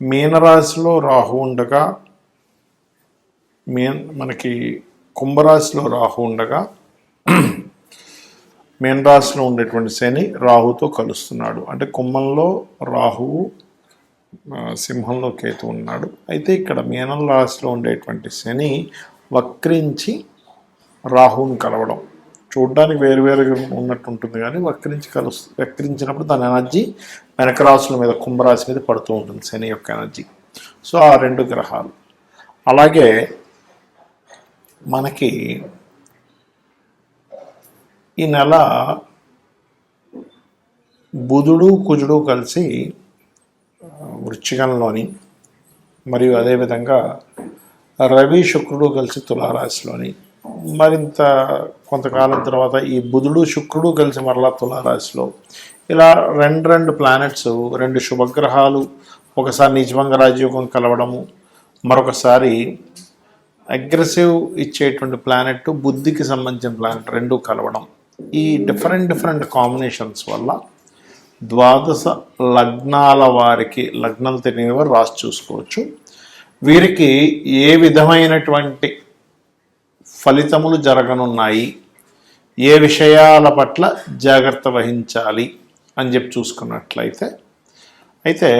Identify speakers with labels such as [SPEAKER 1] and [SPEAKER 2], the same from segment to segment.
[SPEAKER 1] మీనరాశిలో రాహు ఉండగా మీన్ మనకి కుంభరాశిలో రాహు ఉండగా మీనరాశిలో ఉండేటువంటి శని రాహుతో కలుస్తున్నాడు. అంటే కుంభంలో రాహువు సింహంలో కేతు ఉన్నాడు. అయితే ఇక్కడ మీనం రాశిలో ఉండేటువంటి శని వక్రించి రాహువుని కలవడం. చూడడానికి వేరువేరుగా ఉన్నట్టు ఉంటుంది కానీ వక్రించి కలు వక్రించినప్పుడు దాని ఎనర్జీ వెనక రాశుల మీద కుంభరాశి మీద పడుతూ ఉంటుంది శని యొక్క ఎనర్జీ. సో ఆ రెండు గ్రహాలు. అలాగే మనకి ఈ నెల బుధుడు కుజుడు కలిసి ఆ, మరియు అదేవిధంగా రవి శుక్రుడు కలిసి తులారాశిలోని మరింత కొంతకాలం తర్వాత ఈ బుధుడు శుక్రుడు కలిసి మరలా తులారాశిలో. ఇలా రెండు రెండు ప్లానెట్స్ రెండు శుభగ్రహాలు ఒకసారి నిజభంగ రాజయోగం కలవడము మరొకసారి అగ్రెసివ్ ఇచ్చేటువంటి ప్లానెట్ బుద్ధికి సంబంధించిన ప్లానెట్ రెండు కలవడం. ఈ డిఫరెంట్ డిఫరెంట్ కాంబినేషన్స్ వల్ల ద్వాదశ లగ్నాల వారికి లగ్నం తెలియని వారు రాసి చూసుకోవచ్చు. వీరికి ఏ విధమైనటువంటి ఫలితములు జరగనున్నాయి. ఏ విషయాల పట్ల జాగ్రత్త వహించాలి అని చెప్పి చూసుకున్నట్లయితే అయితే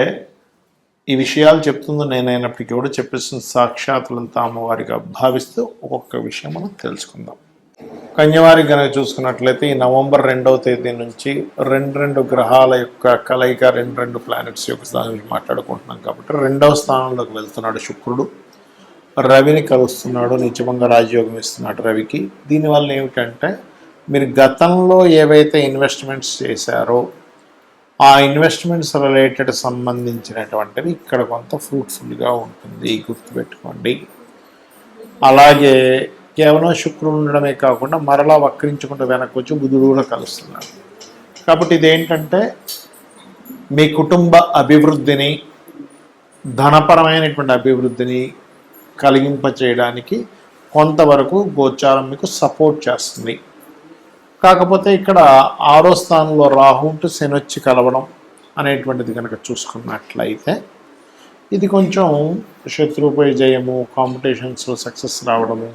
[SPEAKER 1] ఈ విషయాలు చెప్తుంది నేనైనప్పటికీ కూడా చెప్పేసిన సాక్షాత్తులంతా అమ్మవారిగా భావిస్తూ ఒక్కొక్క విషయం మనం తెలుసుకుందాం. కన్యవారి కనుక చూసుకున్నట్లయితే ఈ నవంబర్ రెండవ తేదీ నుంచి రెండు రెండు గ్రహాల యొక్క కలయిక రెండు రెండు ప్లానెట్స్ యొక్క దాని గురించి మాట్లాడుకుంటున్నాం కాబట్టి రెండవ స్థానంలోకి వెళ్తున్నాడు శుక్రుడు. రవిని కలుస్తున్నాడు నిజంగా రాజయోగం ఇస్తున్నాడు రవికి. దీనివల్ల ఏమిటంటే మీరు గతంలో ఏవైతే ఇన్వెస్ట్మెంట్స్ చేశారో ఆ ఇన్వెస్ట్మెంట్స్ రిలేటెడ్ సంబంధించినటువంటివి ఇక్కడ కొంత ఫ్రూట్ఫుల్గా ఉంటుంది గుర్తుపెట్టుకోండి. అలాగే కేవలం శుక్రుడు ఉండడమే కాకుండా మరలా వక్రించుకుంటూ వెనక్కి వచ్చి బుధుడు కూడా కలుస్తున్నాడు. కాబట్టి ఇదేంటంటే మీ కుటుంబ అభివృద్ధిని ధనపరమైనటువంటి అభివృద్ధిని కలిగింపచేయడానికి కొంతవరకు గోచారం మీకు సపోర్ట్ చేస్తుంది. కాకపోతే ఇక్కడ ఆరో స్థానంలో రాహు ఉంటూ శని వచ్చి కలవడం అనేటువంటిది కనుక చూసుకున్నట్లయితే ఇది కొంచెం శత్రువుపై జయము కాంపిటీషన్స్లో సక్సెస్ రావడము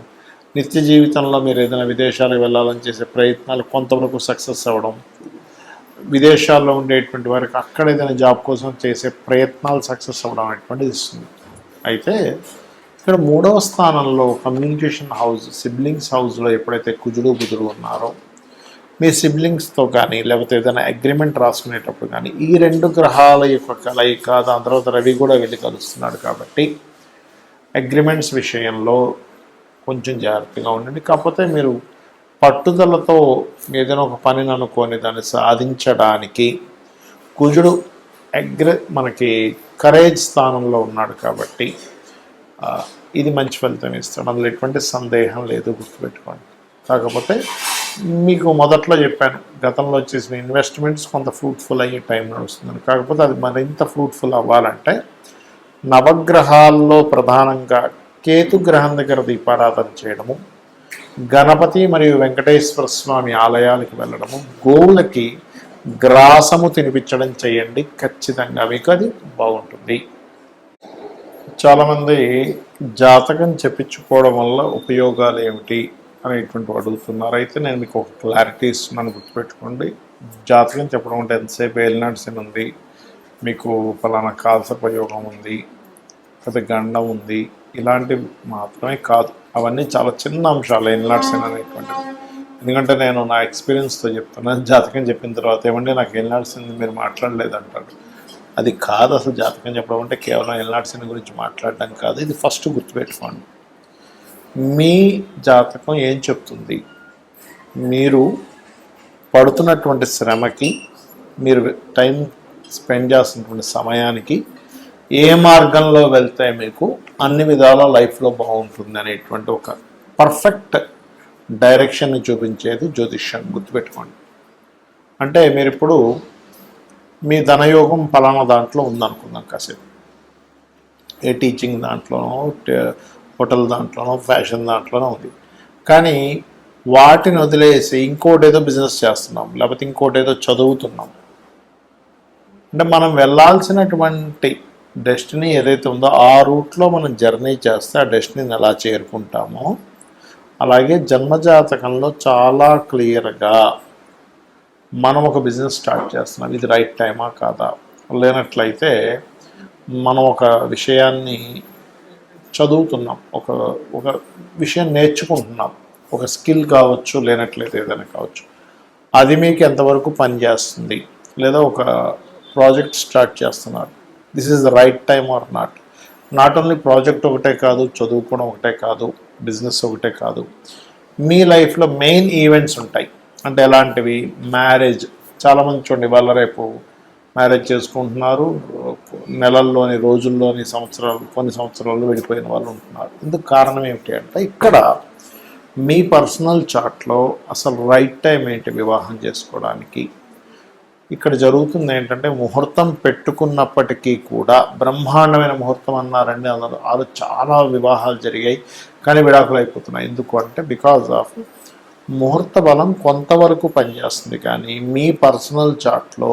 [SPEAKER 1] నిత్య జీవితంలో మీరు ఏదైనా విదేశాలకు వెళ్ళాలని చేసే ప్రయత్నాలు కొంతవరకు సక్సెస్ అవ్వడం విదేశాల్లో ఉండేటువంటి వారికి అక్కడ ఏదైనా జాబ్ కోసం చేసే ప్రయత్నాలు సక్సెస్ అవ్వడం అనేటువంటిది ఇస్తుంది. అయితే ఇక్కడ మూడవ స్థానంలో కమ్యూనికేషన్ హౌస్ సిబ్లింగ్స్ హౌస్లో ఎప్పుడైతే కుజుడు బుజుడు ఉన్నారో మీ సిబ్లింగ్స్తో కానీ లేకపోతే ఏదైనా అగ్రిమెంట్ రాసుకునేటప్పుడు కానీ ఈ రెండు గ్రహాల యొక్క కలయిక దాని తర్వాత రవి కూడా వెళ్ళి కలుస్తున్నాడు కాబట్టి అగ్రిమెంట్స్ విషయంలో కొంచెం జాగ్రత్తగా ఉండండి. కాకపోతే మీరు పట్టుదలతో ఏదైనా ఒక పనిని అనుకొని దాన్ని సాధించడానికి కుజుడు అగ్ర మనకి కరేజ్ స్థానంలో ఉన్నాడు కాబట్టి ఇది మంచి ఫలితం ఇస్తాడు అందులో ఎటువంటి సందేహం లేదు గుర్తుపెట్టుకోండి. కాకపోతే మీకు మొదట్లో చెప్పాను గతంలో చేసిన ఇన్వెస్ట్మెంట్స్ కొంత ఫ్రూట్ఫుల్ అయ్యే టైం నడుస్తుందని కాకపోతే అది మరింత ఫ్రూట్ఫుల్ అవ్వాలంటే నవగ్రహాల్లో ప్రధానంగా కేతు గ్రహం దగ్గర దీపారాధన చేయడము గణపతి మరియు వెంకటేశ్వర స్వామి ఆలయాలకు వెళ్ళడము గోవులకి గ్రాసము తినిపించడం చేయండి. ఖచ్చితంగా మీకు అది బాగుంటుంది. చాలామంది జాతకం చెప్పించుకోవడం వల్ల ఉపయోగాలు ఏమిటి అనేటువంటి అడుగుతున్నారు. అయితే నేను మీకు ఒక క్లారిటీ ఇస్తున్నాను గుర్తుపెట్టుకోండి. జాతకం చెప్పడం అంటే ఎంతసేపు ఏలినాడ్సిన్ ఉంది? మీకు ఫలానా కాల్సపయోగం ఉంది? లేదా గండం ఉంది? ఇలాంటివి మాత్రమే కాదు. అవన్నీ చాలా చిన్న అంశాలు ఏలినాడ్సిన్ అనేటువంటివి. ఎందుకంటే నేను నా ఎక్స్పీరియన్స్తో చెప్తున్నాను జాతకం చెప్పిన తర్వాత ఏమంటే నాకు ఏలినాడ్సిన్ మీరు మాట్లాడలేదు అంటారు అది కాదు అసలు జాతకం చెప్పడం అంటే కేవలం ఎల్నాడ్సిన్ గురించి మాట్లాడడం కాదు. ఇది ఫస్ట్ గుర్తుపెట్టుకోండి. మీ జాతకం ఏం చెప్తుంది? మీరు పడుతున్నటువంటి శ్రమకి మీరు టైం స్పెండ్ చేస్తున్నటువంటి సమయానికి ఏ మార్గంలో వెళ్తే మీకు? అన్ని విధాల లైఫ్లో బాగుంటుంది అనేటువంటి ఒక పర్ఫెక్ట్ డైరెక్షన్ని చూపించేది జ్యోతిష్యం. గుర్తుపెట్టుకోండి. అంటే మీరు ఇప్పుడు మీ ధనయోగం పలానా దాంట్లో ఉందనుకుందాం కాసేపు. ఏ టీచింగ్ దాంట్లోనో హోటల్ దాంట్లోనో ఫ్యాషన్ దాంట్లోనో ఉంది. కానీ వాటిని వదిలేసి ఇంకోటి ఏదో బిజినెస్ చేస్తున్నాం లేకపోతే ఇంకోటి ఏదో చదువుతున్నాం. అంటే మనం వెళ్ళాల్సినటువంటి డెస్టినీ ఏదైతే ఉందో ఆ రూట్లో మనం జర్నీ చేస్తే ఆ డెస్టినీని ఎలా చేరుకుంటామో అలాగే జన్మజాతకంలో చాలా క్లియర్గా మనం ఒక బిజినెస్ స్టార్ట్ చేస్తున్నాం. ఇది రైట్ టైమా కాదా? లేనట్లయితే మనం ఒక విషయాన్ని చదువుతున్నాం. ఒక ఒక విషయం నేర్చుకుంటున్నాం. ఒక స్కిల్ కావచ్చు లేనట్లయితే ఏదైనా కావచ్చు. అది మీకు ఎంతవరకు పనిచేస్తుంది లేదా ఒక ప్రాజెక్ట్ స్టార్ట్ చేస్తున్నారు. This is the right time or not not only project ఒకటే కాదు చదువుకోవడం ఒకటే కాదు బిజినెస్ ఒకటే కాదు. మీ లైఫ్లో మెయిన్ ఈవెంట్స్ ఉంటాయి. అంటే ఎలాంటివి? మ్యారేజ్. చాలామంది చూడండి వాళ్ళ రేపు మ్యారేజ్ చేసుకుంటున్నారు. నెలల్లోని రోజుల్లోని సంవత్సరాలు కొన్ని సంవత్సరాలు వెళ్ళిపోయిన వాళ్ళు ఉంటున్నారు. ఇందుకు కారణం ఏమిటి అంటే ఇక్కడ మీ పర్సనల్ చార్ట్లో అసలు రైట్ టైం ఏంటి వివాహం చేసుకోవడానికి? ఇక్కడ జరుగుతుంది ఏంటంటే ముహూర్తం పెట్టుకున్నప్పటికీ కూడా బ్రహ్మాండమైన ముహూర్తం అన్నారండి. అన్నారు ఆరు చాలా వివాహాలు జరిగాయి. కానీ విడాకులు అయిపోతున్నాయి. ఎందుకు అంటే బికాజ్ ఆఫ్ ముహూర్త బలం కొంతవరకు పనిచేస్తుంది కానీ మీ పర్సనల్ చార్ట్లో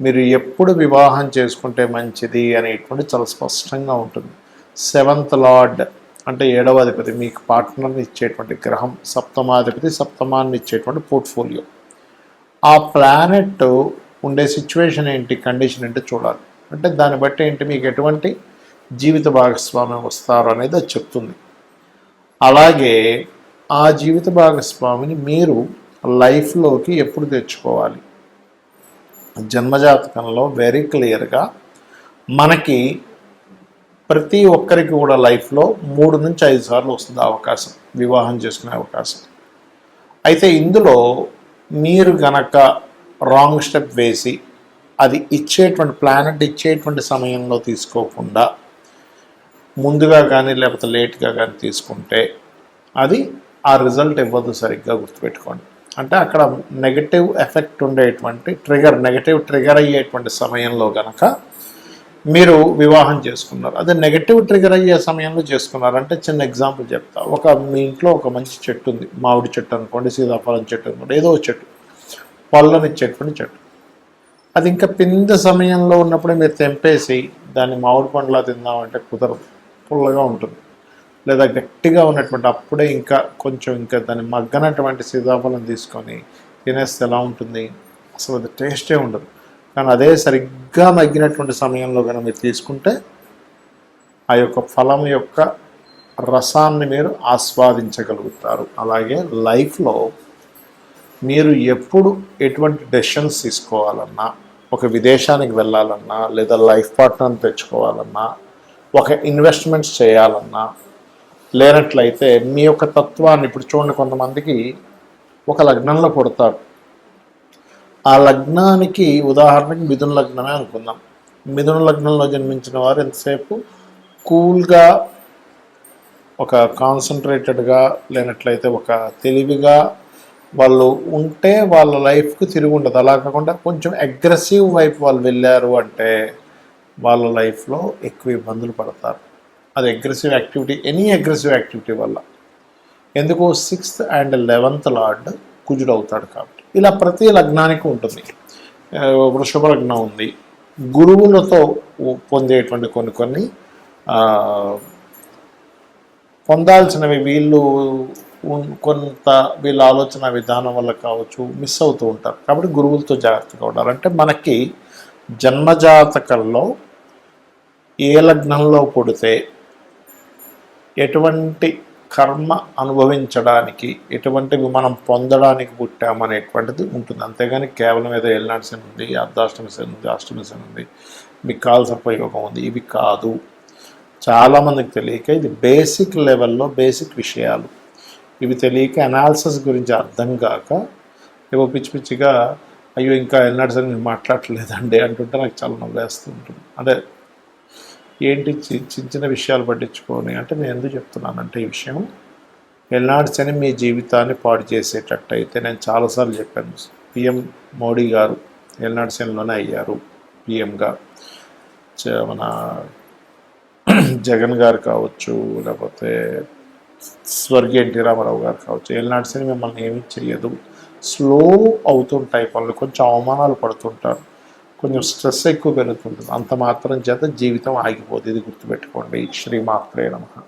[SPEAKER 1] మీరు ఎప్పుడు వివాహం చేసుకుంటే మంచిది అనేటువంటి చాలా స్పష్టంగా ఉంటుంది. సెవెంత్ లార్డ్ అంటే ఏడవ అధిపతి మీకు పార్ట్నర్ని ఇచ్చేటువంటి గ్రహం సప్తమాధిపతి సప్తమాన్ని ఇచ్చేటువంటి పోర్ట్ఫోలియో. ఆ ప్లానెట్ ఉండే సిచ్యువేషన్ ఏంటి కండిషన్ ఏంటి చూడాలి. అంటే దాన్ని బట్టి ఏంటి మీకు ఎటువంటి జీవిత భాగస్వామ్యం వస్తారు అనేది అది చెప్తుంది. అలాగే ఆ జీవిత భాగస్వామిని మీరు లైఫ్లోకి ఎప్పుడు తెచ్చుకోవాలి? జన్మజాతకంలో వెరీ క్లియర్గా మనకి ప్రతి ఒక్కరికి కూడా లైఫ్లో మూడు నుంచి ఐదు సార్లు వస్తుంది అవకాశం వివాహం చేసుకునే అవకాశం. అయితే ఇందులో మీరు గనక రాంగ్ స్టెప్ వేసి అది ఇచ్చేటువంటి ప్లానెట్ ఇచ్చేటువంటి సమయంలో తీసుకోకుండా ముందుగా కానీ లేకపోతే లేట్గా కానీ తీసుకుంటే అది ఆ రిజల్ట్ ఇవ్వదు సరిగ్గా గుర్తుపెట్టుకోండి. అంటే అక్కడ నెగటివ్ ఎఫెక్ట్ ఉండేటువంటి ట్రిగర్ నెగటివ్ ట్రిగర్ అయ్యేటువంటి సమయంలో గనక మీరు వివాహం చేసుకున్నారు. అదే నెగటివ్ ట్రిగర్ అయ్యే సమయంలో చేసుకున్నారు. అంటే చిన్న ఎగ్జాంపుల్ చెప్తా. ఒక మీ ఇంట్లో ఒక మంచి చెట్టు ఉంది. మామిడి చెట్టు అనుకోండి సీతాఫలం చెట్టు అనుకోండి ఏదో ఒక చెట్టు. పళ్ళనిచ్చేటువంటి చెట్టు. అది ఇంకా పింద సమయంలో ఉన్నప్పుడే మీరు తెంపేసి దాన్ని మామిడి పండులా తిందామంటే కుదరదు. పుల్లగా ఉంటుంది. లేదా గట్టిగా ఉన్నటువంటి అప్పుడే ఇంకా కొంచెం ఇంకా దాన్ని మగ్గనటువంటి సీతాఫలం తీసుకొని తినేస్తే ఎలా ఉంటుంది? అసలు అది టేస్టే ఉండదు. కానీ అదే సరిగ్గా మగ్గినటువంటి సమయంలో కనుక మీరు తీసుకుంటే ఆ యొక్క ఫలం యొక్క రసాన్ని మీరు ఆస్వాదించగలుగుతారు. అలాగే లైఫ్లో మీరు ఎప్పుడు ఎటువంటి డెసిషన్స్ తీసుకోవాలన్నా ఒక విదేశానికి వెళ్ళాలన్నా లేదా లైఫ్ పార్ట్నర్ని తెచ్చుకోవాలన్నా ఒక ఇన్వెస్ట్మెంట్స్ చేయాలన్నా లేనట్లయితే మీ యొక్క తత్వాన్ని ఇప్పుడు చూడండి కొంతమందికి ఒక లగ్నంలో పుడతారు. ఆ లగ్నానికి ఉదాహరణకి మిథున లగ్నమే అనుకుందాం. మిథున లగ్నంలో జన్మించిన వారు ఎంతసేపు? కూల్గా ఒక కాన్సన్ట్రేటెడ్గా లేనట్లయితే ఒక తెలివిగా వాళ్ళు ఉంటే వాళ్ళ లైఫ్కి తిరిగి ఉండదు. అలా కాకుండా కొంచెం అగ్రెసివ్ వైపు వాళ్ళు వెళ్ళారు అంటే వాళ్ళ లైఫ్లో ఎక్కువ ఇబ్బందులు పడతారు. అది aggressive activity any aggressive activity వల్ల. ఎందుకు సిక్స్త్ అండ్ లెవెంత్ లార్డ్ కుజుడు అవుతాడు కాబట్టి. ఇలా ప్రతి లగ్నానికి ఉంటుంది. వృషభ లగ్నం ఉంది. గురువులతో పొందేటువంటి కొన్ని కొన్ని పొందాల్సినవి వీళ్ళు కొంత వీళ్ళ ఆలోచన విధానం వల్ల కావచ్చు మిస్ అవుతూ ఉంటారు. కాబట్టి గురువులతో జాగ్రత్తగా ఉండాలి. అంటే మనకి జన్మజాతకంలో ఏ లగ్నంలో పుడితే ఎటువంటి కర్మ అనుభవించడానికి ఎటువంటివి మనం పొందడానికి పుట్టామనేటువంటిది ఉంటుంది. అంతేగాని కేవలం ఏదో ఎల్నాటి శని ఉంది అర్ధాష్టమి శని ఉంది అష్టమి శని ఉంది మీకు కాల్సిన ఉపయోగం ఉంది ఇవి కాదు. చాలామందికి తెలియక ఇది బేసిక్ లెవెల్లో బేసిక్ విషయాలు. ఇవి తెలియక అనాలిసిస్ గురించి అర్థం కాక ఏవో పిచ్చి పిచ్చిగా అయ్యో ఇంకా ఎన్నటి సరే నేను మాట్లాడలేదండి అంటుంటే నాకు చాలా నవ్వేస్తూ ఉంటుంది. అంటే ఏంటి చి- చిన్న చిన్న విషయాలు పట్టించుకొని అంటే నేను ఎందుకు చెప్తున్నానంటే ఈ విషయం. ఎల్నాడు శని మీ జీవితాన్ని పాడు చేసేటట్టు అయితే నేను చాలాసార్లు చెప్పాను. పిఎం మోడీ గారు ఎల్నాడు అయ్యారు పిఎంగా చ- మన జగన్ గారు కావచ్చు లేకపోతే స్వర్గీయ ఎన్టీ రామారావు గారు కావచ్చు ఏలినాటి శని మిమ్మల్ని ఏమీ చేయదు స్లో అవుతుంటాయి పనులు కొంచెం అవమానాలు పడుతుంటారు. కొంచెం స్ట్రెస్ ఎక్కువ పెరుగుతుంటుంది అంత మాత్రం చేత జీవితం ఆగిపోతుంది ఇది గుర్తుపెట్టుకోండి. శ్రీమాత్రే నమః.